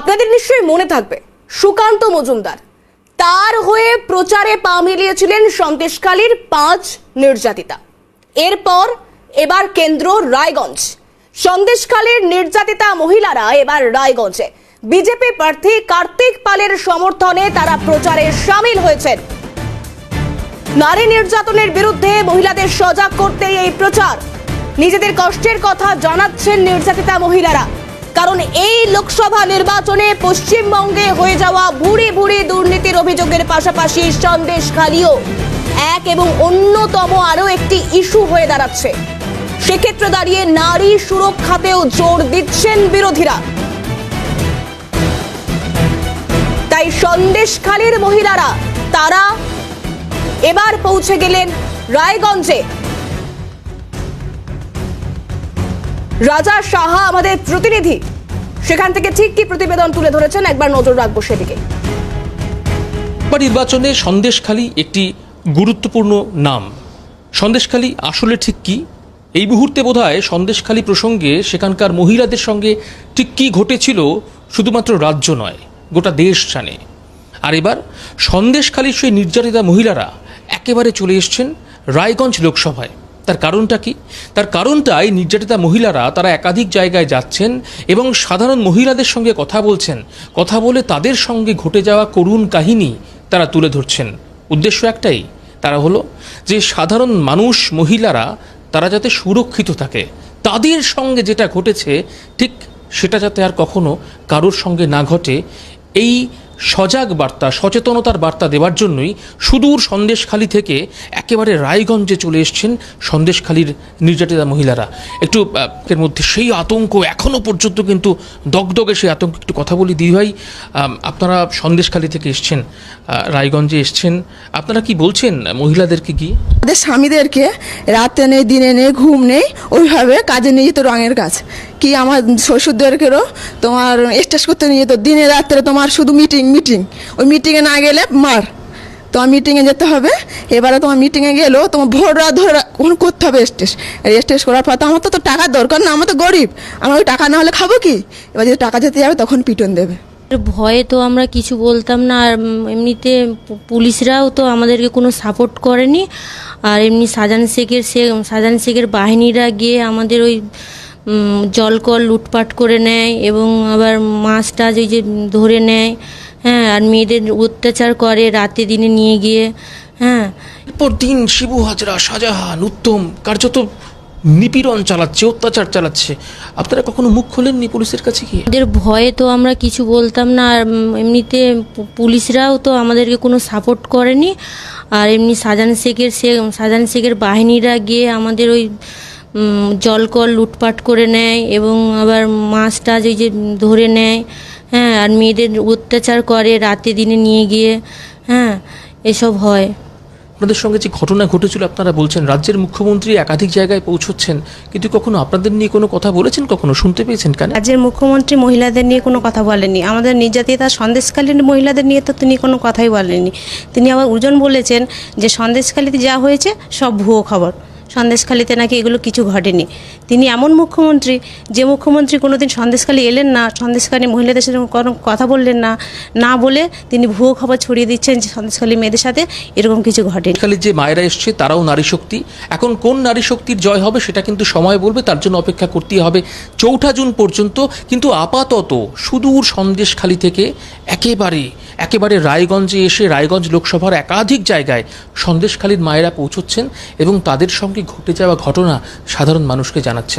আপনাদের নিশ্চয়ই মনে থাকবে, সুকান্ত মজুমদার। তার হয়ে প্রচারে পা মিলিয়েছিলেন সন্দেশখালীর পাঁচ নির্যাতিতা। এরপর এবার কেন্দ্র রায়গঞ্জ। সন্দেশখালীর নির্যাতিতা মহিলারা এবার রায়গঞ্জে। বিজেপি প্রার্থী কার্তিক পালের সমর্থনে তারা প্রচারে সামিল হয়েছেন। নারী নির্যাতনের বিরুদ্ধে মহিলাদের সজাগ করতে এই প্রচার। নিজেদের কষ্টের কথা জানাচ্ছেন নির্যাতিতা মহিলারা। কারণ এই লোকসভা নির্বাচনে পশ্চিমবঙ্গে হয়ে যাওয়া ভুরি ভুরি দুর্নীতির অভিযোগের পাশাপাশি সন্দেশ খালিও এক এবং অন্যতম আরও একটি ইস্যু হয়ে দাঁড়াচ্ছে। সেক্ষেত্রে দাঁড়িয়ে নারী সুরক্ষাতেও জোর দিচ্ছেন বিরোধীরা। তাই সন্দেশখালীর মহিলারা, তারা এবার পৌঁছে গেলেন রায়গঞ্জে। রাজা সাহা আমাদের প্রতিনিধি। সেখান থেকে ঠিক কি প্রতিবেদন তুলে ধরেছেন? একবার নজর রাখব সেদিকে। নির্বাচনে সন্দেশখালী একটি গুরুত্বপূর্ণ নাম। সন্দেশখালী আসলে ঠিক কি? এই মুহূর্তে বোধহয় সন্দেশখালী প্রসঙ্গে সেখানকার মহিলাদের সঙ্গে ঠিক কী ঘটেছিল শুধুমাত্র রাজ্য নয়, গোটা দেশ জানে। আর এবার সন্দেশখালীর সেই নির্যাতিতা মহিলারা একেবারে চলে এসছেন রায়গঞ্জ লোকসভায়। তার কারণটা কি? তার কারণটাই নির্যাতিতা মহিলারা তারা একাধিক জায়গায় যাচ্ছেন এবং সাধারণ মহিলাদের সঙ্গে কথা বলছেন। কথা বলে তাদের সঙ্গে ঘটে যাওয়া করুণ কাহিনী তারা তুলে ধরছেন। উদ্দেশ্য একটাই, তারা হলো যে সাধারণ মানুষ মহিলারা তারা যাতে সুরক্ষিত থাকে। তাদের সঙ্গে যেটা ঘটেছে, ঠিক সেটা যাতে আর কখনো কারোর সঙ্গে না ঘটে, এই সজাগ বার্তা, সচেতনতার বার্তা দেওয়ার জন্যই সুদূর সন্দেশখালি থেকে একেবারে রায়গঞ্জে চলে এসছেন সন্দেশখালির নির্যাতিতা মহিলারা। একটু এর মধ্যে সেই আতঙ্ক এখনও পর্যন্ত কিন্তু দগদগে সেই আতঙ্ক। একটু কথা বলি দিদিভাই আপনারা সন্দেশখালি থেকে এসছেন রায়গঞ্জে এসছেন, আপনারা কি বলছেন মহিলাদেরকে কি? আমাদের স্বামীদেরকে রাতে নেই, দিনে নেই, ঘুম নেই, ওইভাবে কাজে নিয়ে যেত রঙের কাজ। কি আমার শ্বশুরদেরকেও তোমার স্টেজ করতে নিয়ে যেত? দিনে রাত্রে তোমার শুধু মিটিং মিটিং ওই মিটিংয়ে না গেলে মার। তোমার মিটিংয়ে যেতে হবে। এবারে তোমার মিটিংয়ে গেলেও তোমার ভোর রাত ধরে কখন করতে হবে স্টেজ স্টেজ করার পর তো আমার তো তো টাকার দরকার না, আমার তো গরিব। আমার ওই টাকা না হলে খাব কি? এবার যদি টাকা যেতে যাবে তখন পিটন দেবে। ভয়ে তো আমরা কিছু বলতাম না, আর এমনিতে পুলিশরাও তো আমাদেরকে কোনো সাপোর্ট করেনি। আর এমনি সাজান শেখের সে, সাজান শেখের বাহিনীরা গিয়ে আমাদের ওই জল কল লুটপাট করে নেয় এবং আবার মাছ টাছ ওই যে ধরে নেয় হ্যাঁ আর মেয়েদের অত্যাচার করে রাতে দিনে নিয়ে গিয়ে হ্যাঁ। এরপর দিন শিবু হাজরা শাহজাহান উত্তম কার্যত নিপীড়ন চালাচ্ছে অত্যাচার চালাচ্ছে। আপনারা কখনো মুখ খোলেননি পুলিশের কাছে গিয়ে? ওদের ভয়ে তো আমরা কিছু বলতাম না আর এমনিতে পুলিশরাও তো আমাদেরকে কোনো সাপোর্ট করেনি। আর এমনি সাজান শেখের সে সাজান শেখের বাহিনীরা গিয়ে আমাদের ওই উম, জল কল লুটপাট করে নেয় এবং আবার মাছ টাছ ওই যে ধরে নেয় হ্যাঁ আর মেয়েদের অত্যাচার করে রাতে দিনে নিয়ে গিয়ে হ্যাঁ এসব হয়। আপনাদের সঙ্গে যে ঘটনা ঘটেছিল আপনারা বলছেন রাজ্যের মুখ্যমন্ত্রী একাধিক জায়গায় পৌঁছচ্ছেন কিন্তু কখনো আপনাদের নিয়ে কোনো কথা বলেছেন কখনো? শুনতে পেয়েছেন কেন? রাজ্যের মুখ্যমন্ত্রী মহিলাদের নিয়ে কোনো কথা বলেনি আমাদের নির্যাতিতা সন্দেশকালীন মহিলাদের নিয়ে তো তিনি কোনো কথাই বলেননি। তিনি আবার উজন বলেছেন যে সন্দেশকালীতে যা হয়েছে সব ভুয়ো খবর। সন্দেশখালিতে নাকি এগুলো কিছু ঘটেনি। তিনি এমন মুখ্যমন্ত্রী যে মুখ্যমন্ত্রী কোনোদিন সন্দেশখালি এলেন না, সন্দেশখালী মহিলাদের সাথে কোনো কথা বললেন না না বলে তিনি ভুয়ো খবর ছড়িয়ে দিচ্ছেন যে সন্দেশখালী মেয়েদের সাথে এরকম কিছু ঘটেনি। খালি যে মায়েরা এসছে, তারাও নারী শক্তি। এখন কোন নারী শক্তির জয় হবে সেটা কিন্তু সময় বলবে, তার জন্য অপেক্ষা করতেই হবে চৌঠা জুন পর্যন্ত। কিন্তু আপাতত সুদূর সন্দেশখালি থেকে একেবারে একেবারে রায়গঞ্জে এসে রায়গঞ্জ লোকসভার একাধিক জায়গায় সন্দেশখালীর মায়েরা পৌঁছচ্ছেন এবং তাদের সঙ্গে ঘটে যাওয়া ঘটনা সাধারণ মানুষকে জানাচ্ছেন।